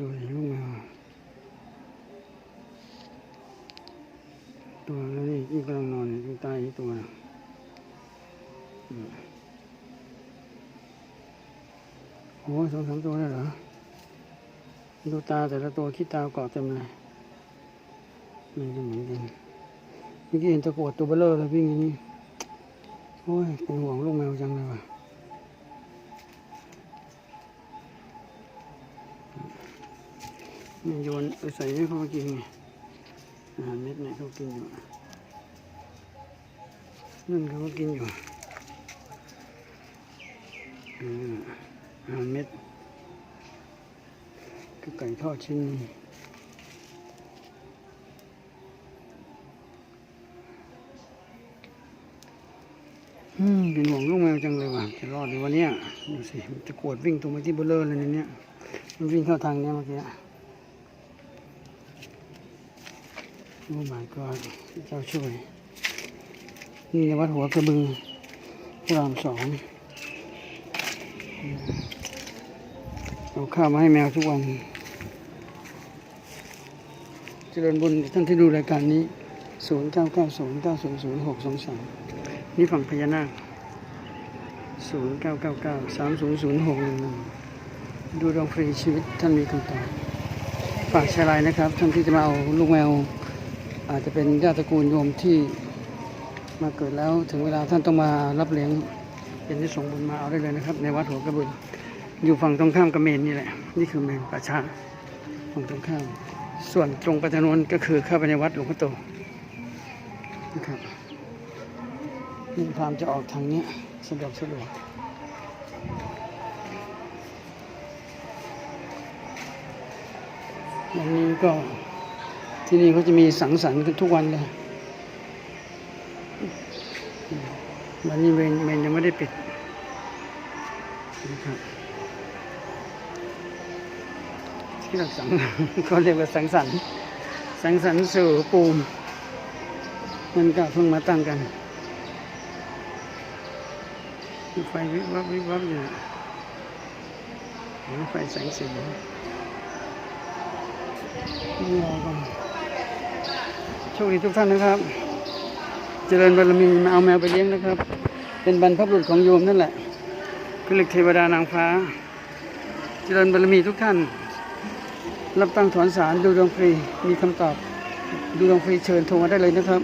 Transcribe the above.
ดูสิลูกแมวตัวแล้วนี่ที่กำลังนอนอยู่ข้างใต้อีกตัวโอ้สองสามตัวเลยเหรอ ดูตาแต่ละตัวขี้ตาเกาะเต็มเลยมันก็เหมือนกันเมื่อกี้เห็นตะกวดตัวเบลเลอร์เลยวิ่งอย่างนี้ โอ้ยเป็นห่วงลูกแมวจังเลยว่ะ นี่โยนใส่ให้เขากินไงอาหารเม็ดเนี่ยเขากินอยู่นั่นเขาก็กินอยู่อาหารเม็ดคือไก่ทอดชิ้นนี้อืมเป็นห่วงลูกแมวจังเลยว่ะจะรอดในวันเนี้ยดูสิมันจะกวดวิ่งตรงไปที่เบลเลอร์เลยในเนี้ยมันวิ่งเข้าทางเนี้ยเมื่อกี้ โอ้ my god เจ้าช่วย นี่วัดหัวกระบือพรามสองเอาข้าวมาให้แมวทุกวันเจริญบุญท่านที่ดูรายการนี้ 0 9 9 0 9 0 0 6 2 3 นี่ฝั่งพญานาค 0 9 9 9 3 0 0 6 1 1 ดูดวงฟรีชีวิตท่านมีคำตอบ ฝากแชร์ไลน์นะครับ ท่านที่จะมาเอาลูกแมว อาจจะเป็นญาติตระกูลโยมที่มาเกิดแล้วถึงเวลาท่านต้องมารับเลี้ยงเป็นที่ส่งบุญมาเอาได้เลยนะครับ ในวัดหัวกระบุญอยู่ฝั่งตรงข้ามกับเมนนี่แหละ นี่คือเมนป่าช้าฝั่งตรงข้าม ส่วนตรงปทางโน้นก็คือเข้าไปในวัดหลวงพ่อโตนะครับนี่พามจะออกทางนี้สะดวกสะดวกวันนี้ก็ ที่นี่เขาจะมีสังสรรค์กันทุกวันเลยวันนี้เวรเมนยังไม่ได้ปิดนะครับที่เราสังเขาเรียกว่าสังสรรค์สังสรรค์สู่ปูม มันก็เพิ่งมาตั้งกันไฟวิบวับวิบวับอยู่ไฟแสงสี โชคดีทุกท่านนะครับ เจริญบารมีมาเอาแมวไปเลี้ยงนะครับ เป็นบรรพบุรุษของโยมนั่นแหละคือเล็กเทวดานางฟ้า เจริญบารมีทุกท่าน รับตั้งถอนสารดูดวงฟรีมีคำตอบ ดูดวงฟรีเชิญโทรมาได้เลยนะครับ